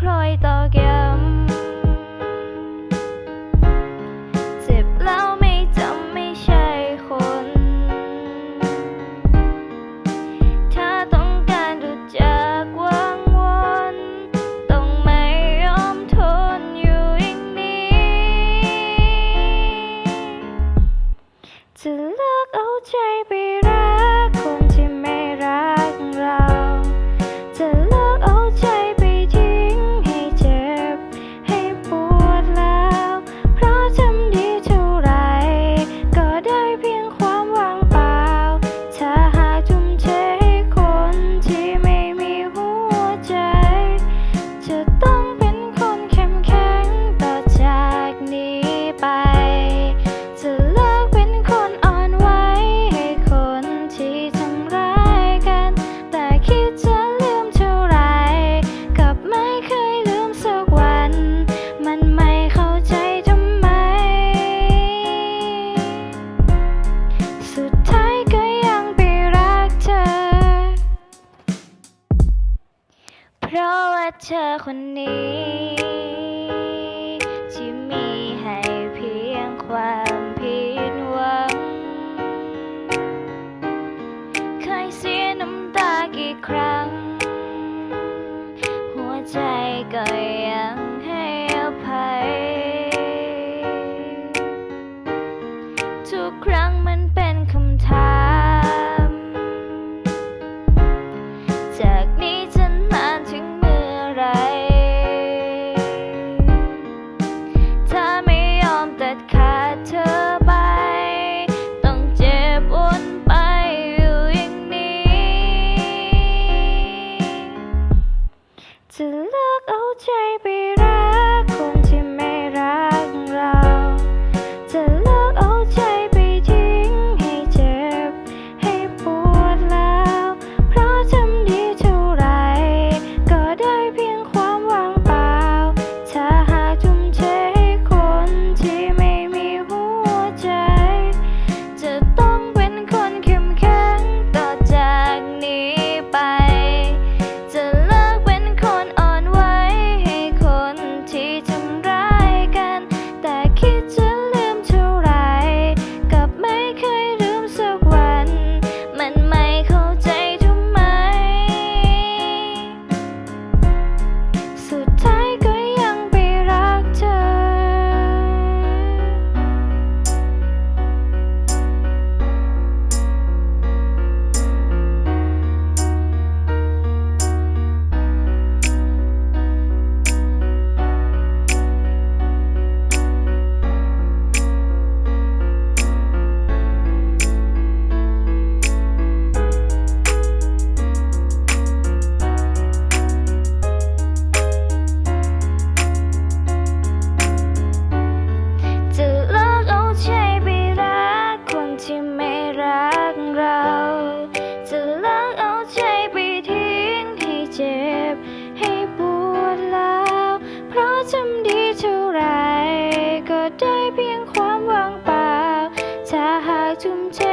คลอยต่อแกาเธอคนนี้ ที่มีให้เพียงความผิดหวัง เคยเสียน้ำตากี่ครั้ง หัวใจก็ 좀 제.